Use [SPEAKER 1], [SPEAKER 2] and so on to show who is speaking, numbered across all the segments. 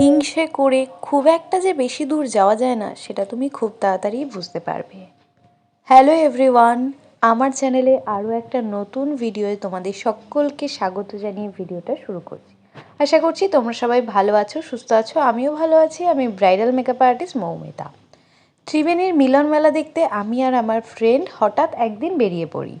[SPEAKER 1] হিংসে করে খুব একটা যে বেশি দূর যাওয়া যায় না, সেটা তুমি খুব তাড়াতাড়ি বুঝতে পারবে। হ্যালো এভরিওয়ান আমার চ্যানেলে আরও একটা নতুন ভিডিওয়ে তোমাদের সকলকে স্বাগত জানিয়ে ভিডিওটা শুরু করছি। আশা করছি তোমরা সবাই ভালো আছো, সুস্থ আছো, আমিও ভালো আছি, আমি ব্রাইডাল মেকআপ আর্টিস্ট মৌমিতা। ত্রিবেণীর মিলন মেলা দেখতে আমি আর আমার ফ্রেন্ড হঠাৎ একদিন বেরিয়ে পড়ি।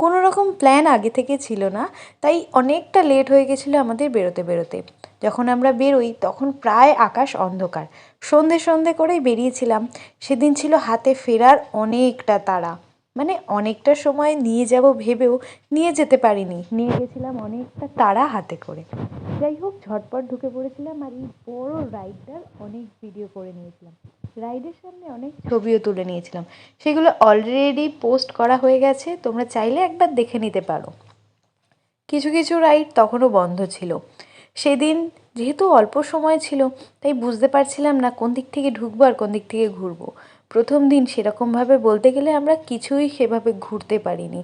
[SPEAKER 1] কোনো রকম প্ল্যান আগে থেকে ছিল না, তাই অনেকটা লেট হয়ে গেছিল আমাদের বেরোতে বেরোতে। যখন আমরা বেরোই, তখন প্রায় আকাশ অন্ধকার। সন্ধে সন্ধে করেই বেরিয়েছিলাম। সেদিন ছিল হাতে ফেরার অনেকটা তাড়া। মানে অনেকটা সময় নিয়ে যাব ভেবেও নিয়ে যেতে পারিনি। নিয়ে গেছিলাম অনেকটা তাড়া হাতে করে। যাই হোক, ঝটপট ঢুকে পড়েছিলাম আর এই বড় রাইডটার অনেক ভিডিও করে নিয়েছিলাম। রাইডের সামনে অনেক ছবিও তুলে নিয়েছিলাম। সেগুলো অলরেডি পোস্ট করা হয়ে গেছে। তোমরা চাইলে একবার দেখে নিতে পারো। কিছু কিছু রাইড তখনও বন্ধ ছিল। সেদিন যেহেতু অল্প সময় ছিল, তাই বুঝতে পারছিলাম না কোন দিক থেকে ঢুকবো আর কোন দিক থেকে ঘুরবো। প্রথম দিন সেরকমভাবে বলতে গেলে আমরা কিছুই সেভাবে ঘুরতে পারিনি।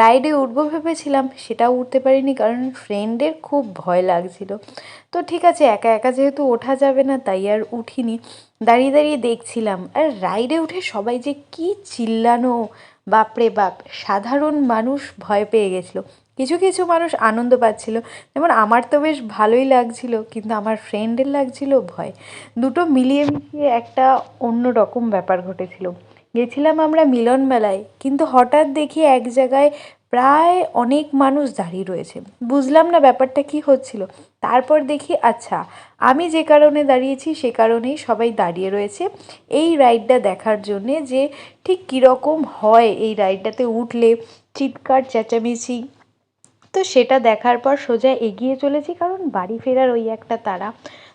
[SPEAKER 1] রাইডে উঠবো ভেবেছিলাম, সেটাও উঠতে পারিনি কারণ ফ্রেন্ডের খুব ভয় লাগছিল। তো ঠিক আছে, একা একা যেহেতু ওঠা যাবে না, তাই আর উঠিনি। দাঁড়িয়ে দাঁড়িয়ে দেখছিলাম। আর রাইডে উঠে সবাই যে কি চিল্লানো, বাপরে বাপ, সাধারণ মানুষ ভয় পেয়ে গেছিল। কিছু কিছু মানুষ আনন্দ পাচ্ছিল। যেমন আমার তো বেশ ভালোই লাগছিল, কিন্তু আমার ফ্রেন্ডের লাগছিল ভয়। দুটো মিলিয়ে মিশিয়ে একটা অন্য রকম ব্যাপার ঘটেছিল। গেছিলাম আমরা মিলন মেলায় কিন্তু হঠাৎ দেখি এক জায়গায় প্রায় অনেক মানুষ দাঁড়িয়ে রয়েছে। বুঝলাম না ব্যাপারটা কি হচ্ছিল। তারপর দেখি আচ্ছা আমি যে কারণে দাঁড়িয়েছি সে কারণেই সবাই দাঁড়িয়ে রয়েছে। এই রাইডটা দেখার জন্যে যে ঠিক কীরকম হয় এই রাইডটাতে উঠলে, চিৎকার, চেঁচামেচি, তো সেটা দেখার পর সোজা এগিয়ে চলেছি কারণ বাড়ি ফেরার ওই একটা তাড়া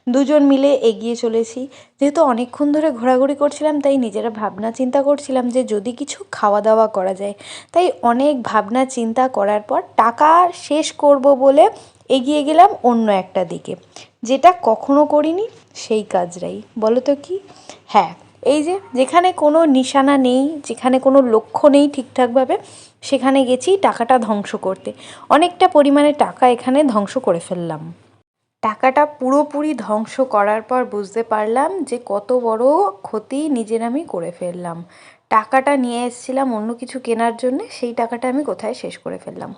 [SPEAKER 1] দুজন মিলে এগিয়ে চলেছি। যেহেতু অনেকক্ষণ ধরে ঘোরাঘুরি করছিলাম, তাই নিজেরা ভাবনা চিন্তা করছিলাম যে যদি কিছু খাওয়া দাওয়া করা যায়। তাই অনেক ভাবনা চিন্তা করার পর টাকা শেষ করব বলে এগিয়ে গেলাম অন্য একটা দিকে। যেটা কখনো করিনি, সেই কাজটাই। বলো তো কি? হ্যাঁ এই যে যেখানে কোনো নিশানা নেই, যেখানে কোনো লক্ষ্য নেই ঠিকঠাকভাবে, সেখানে গেছি টাকাটা ধ্বংস করতে। অনেকটা পরিমাণে টাকা এখানে ধ্বংস করে ফেললাম। টাকাটা পুরোপুরি ধ্বংস করার পর বুঝতে পারলাম যে কত বড় ক্ষতি নিজের আমি করে ফেললাম। টাকাটা নিয়ে এসেছিলাম অন্য কিছু কেনার জন্য, সেই টাকাটা আমি কোথায় শেষ করে ফেললাম?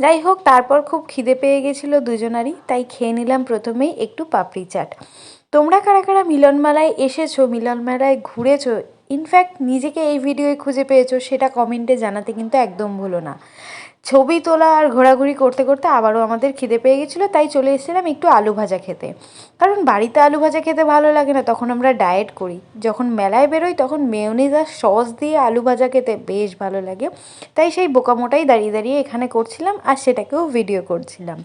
[SPEAKER 1] যাই হোক, তারপর খুব খিদে পেয়ে গেছিল দুজনারই, তাই খেয়ে নিলাম প্রথমেই একটু পাপড়ি চাট। তোমরা কারা কারা মিলনমেলায় এসেছ, মিলনমেলায় ঘুরেছো? ইনফ্যাক্ট নিজেকে এই ভিডিওয়ে খুঁজে পেয়েছ, সেটা কমেন্টে জানাতে কিন্তু একদম ভুলো না। ছবি তোলা আর ঘোরাঘুরি করতে করতে আবারও আমাদের খিদে পেয়ে গেছিল, তাই চলে এসেছিলাম একটু আলু ভাজা খেতে। কারণ বাড়িতে আলু ভাজা খেতে ভালো লাগে না, তখন আমরা ডায়েট করি। যখন মেলায় বেরোই তখন মেয়নিজ আর সস দিয়ে আলু ভাজা খেতে বেশ ভালো লাগে। তাই সেই বোকামোটাই দাঁড়িয়ে দাঁড়িয়ে এখানে করছিলাম আর সেটাকেও ভিডিও করছিলাম।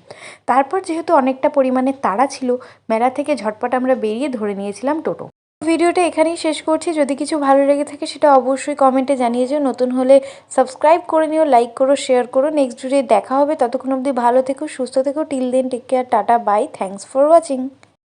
[SPEAKER 1] তারপর যেহেতু অনেকটা পরিমাণে তাড়া ছিল, মেলা থেকে ঝটপট আমরা বেরিয়ে ধরে নিয়েছিলাম টোটো। ভিডিওটা এখানেই শেষ করছি। যদি কিছু ভালো লেগে থাকে সেটা অবশ্যই কমেন্টে জানিয়ে যেও। নতুন হলে সাবস্ক্রাইব করে নিও, লাইক করো, শেয়ার করো। নেক্সট ভিডিও দেখা হবে। ততক্ষণ অবধি ভালো থেকো, সুস্থ থেকো। Till then, take care, tata, bye. Thanks for watching.